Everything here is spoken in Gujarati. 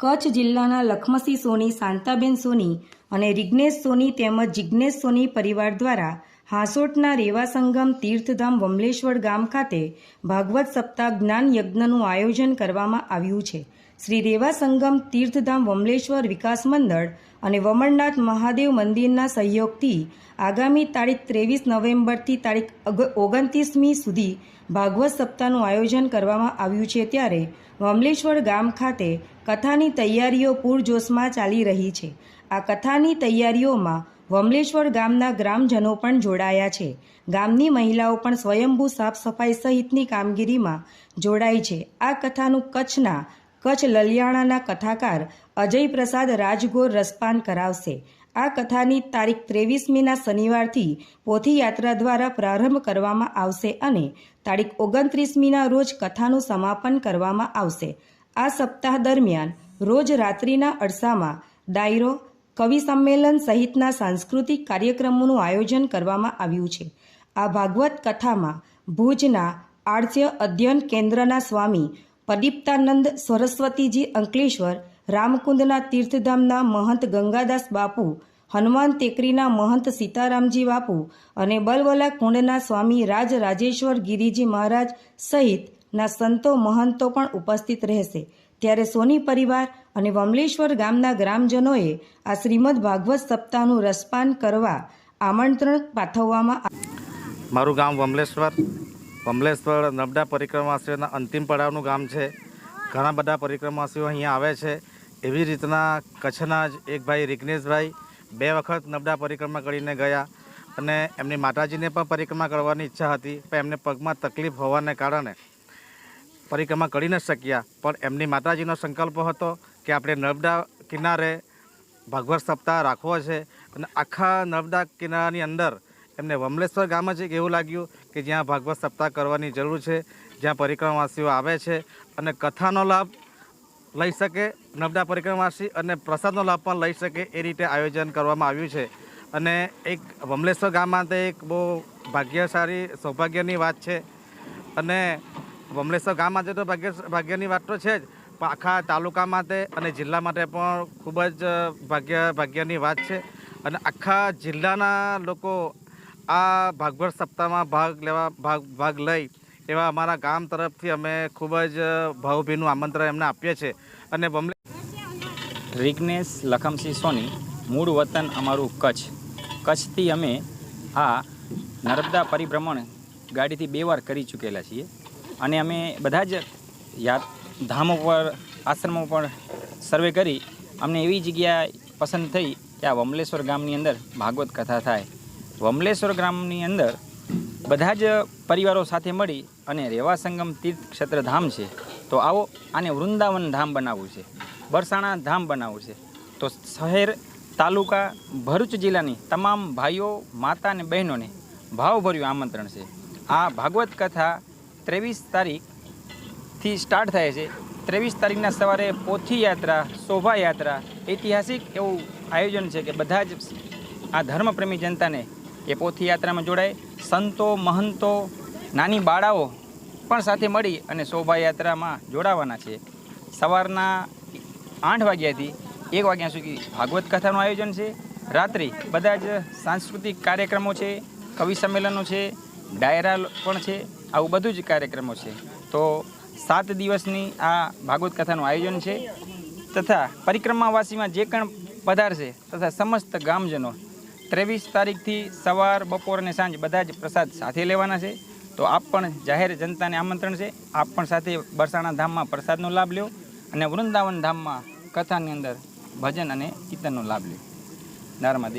કચ્છ જિલ્લાના લખમસી સોની, શાંતાબેન સોની અને રિગ્નેશ સોની તેમજ જિજ્ઞેશ સોની પરિવાર દ્વારા હાંસોટના રેવા સંગમ તીર્થધામ વમલેશ્વર ગામ ખાતે ભાગવત સપ્તાહ જ્ઞાન યજ્ઞનું આયોજન કરવામાં આવ્યું છે. શ્રી રેવા સંગમ તીર્થધામ વમલેશ્વર વિકાસ મંડળ અને વમરનાથ મહાદેવ મંદિરના સહયોગથી આગામી તારીખ ત્રેવીસ નવેમ્બરથી તારીખ ઓગણત્રીસમી સુધી ભાગવત સપ્તાહનું આયોજન કરવામાં આવ્યું છે ત્યારે વમલેશ્વર ગામ ખાતે કથાની તૈયારીઓ પૂરજોશમાં ચાલી રહી છે. આ કથાની તૈયારીઓમાં વમલેશ્વર ગામના ગ્રામજનો પણ જોડાયા છે. ગામની મહિલાઓ પણ સ્વયંભૂ સાફ સફાઈ સહિતની કામગીરીમાં જોડાઈ છે. આ કથાનું કચ્છના કચ્છ લલિયાણાના કથાકાર અજય પ્રસાદ રાજગોર રસપાન કરાવશે. આ કથાની તારીખ ત્રેવીસમીના શનિવારથી પોથીયાત્રા દ્વારા પ્રારંભ કરવામાં આવશે અને તારીખ ઓગણત્રીસમીના રોજ કથાનું સમાપન કરવામાં આવશે. આ સપ્તાહ દરમિયાન રોજ રાત્રિના અરસામાં ડાયરો, કવિ સંમેલન સહિતના સાંસ્કૃતિક કાર્યક્રમોનું આયોજન કરવામાં આવ્યું છે. આ ભાગવત કથામાં ભુજના આર્ય અધ્યયન કેન્દ્રના સ્વામી પ્રદીપ્તાનંદ સરસ્વતીજી અંકલેશ્વર, રામકુંદના તીર્થધામના મહંત ગંગાદાસ બાપુ, હનુમાન ટેકરીના મહંત સીતારામજી બાપુ અને બલવલા કુંડના સ્વામી રાજ રાજેશ્વર ગિરિજી મહારાજ સહિતના સંતો મહંતો પણ ઉપસ્થિત રહેશે. ત્યારે સોની પરિવાર અને વમલેશ્વર ગામના ગ્રામજનોએ આ શ્રીમદ ભાગવત સપ્તાહનું રસપાન કરવા આમંત્રણ પાઠવવામાં મારું ગામ વમલેશ્વર. વમલેશ્વર નર્મદા પરિક્રમાવાસીઓના અંતિમ પડાવનું ગામ છે. ઘણા બધા પરિક્રમાવાસીઓ અહીંયા આવે છે. એવી રીતના કચ્છના જ એક ભાઈ રિગ્નેશભાઈ બે વખત નર્મદા પરિક્રમા કરીને ગયા અને એમની માતાજીને પણ પરિક્રમા કરવાની ઈચ્છા હતી, પણ એમને પગમાં તકલીફ હોવાને કારણે પરિક્રમા કરી ન શક્યા. પણ એમની માતાજીનો સંકલ્પ હતો કે આપણે નર્મદા કિનારે ભાગવત સપ્તાહ રાખવો છે અને આખા નર્મદા કિનારાની અંદર એમને વમલેશ્વર ગામ જ એક એવું લાગ્યું કે જ્યાં ભાગવત સપ્તાહ કરવાની જરૂર છે, જ્યાં પરિક્રમાવાસીઓ આવે છે અને કથાનો લાભ લઈ શકે નબળા પરિક્રમાવાસી અને પ્રસાદનો લાભ પણ લઈ શકે એ રીતે આયોજન કરવામાં આવ્યું છે. અને એક વમલેશ્વર ગામ માટે એક બહુ ભાગ્યશાળી, સૌભાગ્યની વાત છે. અને વમલેશ્વર ગામ માટે તો ભાગ્ય, ભાગ્યની વાત તો છે જ આખા તાલુકા માટે અને જિલ્લા માટે પણ ખૂબ જ ભાગ્ય, ભાગ્યની વાત છે. અને આખા જિલ્લાના લોકો આ ભાગવત સપ્તાહમાં ભાગ લેવા, ભાગ ભાગ લઈ એવા અમારા ગામ તરફથી અમે ખૂબ જ ભાવભીનું આમંત્રણ એમને આપીએ છીએ. અને બમલે રિગ્નેશ લખમસિંહ સોની, મૂળ વતન અમારું કચ્છ. કચ્છથી અમે આ નર્મદા પરિભ્રમણ ગાડીથી બે વાર કરી ચૂકેલા છીએ. અને અમે બધા જ યાદ, ધામો પર, આશ્રમો પર સર્વે કરી અમને એવી જગ્યા પસંદ થઈ કે આ વમલેશ્વર ગામની અંદર ભાગવત કથા થાય. વમલેશ્વર ગ્રામની અંદર બધા જ પરિવારો સાથે મળી અને રેવા સંગમ તીર્થ ક્ષેત્ર ધામ છે. તો આવો આને વૃંદાવન ધામ બનાવવું છે. બરસાણા ધામ બનાવવું છે. તો શહેર, તાલુકા, ભરૂચ જિલ્લાની તમામ ભાઈઓ, માતા અને બહેનોને ભાવભર્યું આમંત્રણ છે. આ ભાગવત કથા ત્રેવીસ તારીખથી સ્ટાર્ટ થાય છે. ત્રેવીસ તારીખના સવારે પોથી યાત્રા શોભાયાત્રા, ઐતિહાસિક એવું આયોજન છે કે બધા જ આ ધર્મપ્રેમી જનતાને એ પોથી યાત્રામાં જોડાય. સંતો, મહંતો, નાની બાળાઓ પણ સાથે મળી અને શોભાયાત્રામાં જોડાવાના છે. સવારના આઠ વાગ્યાથી એક વાગ્યા સુધી ભાગવત કથાનું આયોજન છે. રાત્રે બધા જ સાંસ્કૃતિક કાર્યક્રમો છે, કવિ સંમેલનો છે, ડાયરા પણ છે, આવું બધું જ કાર્યક્રમો છે. તો સાત દિવસની આ ભાગવત કથાનું આયોજન છે. તથા પરિક્રમાવાસીમાં જે પણ પધારશે તથા સમસ્ત ગામજનો ત્રેવીસ તારીખથી સવાર, બપોર અને સાંજ બધા જ પ્રસાદ સાથે લેવાના છે. તો આપ પણ જાહેર જનતાને આમંત્રણ છે. આપ પણ સાથે બરસાણા ધામમાં પ્રસાદનો લાભ લ્યો અને વૃંદાવન ધામમાં કથાની અંદર ભજન અને કીર્તનનો લાભ લ્યો. નર્મદે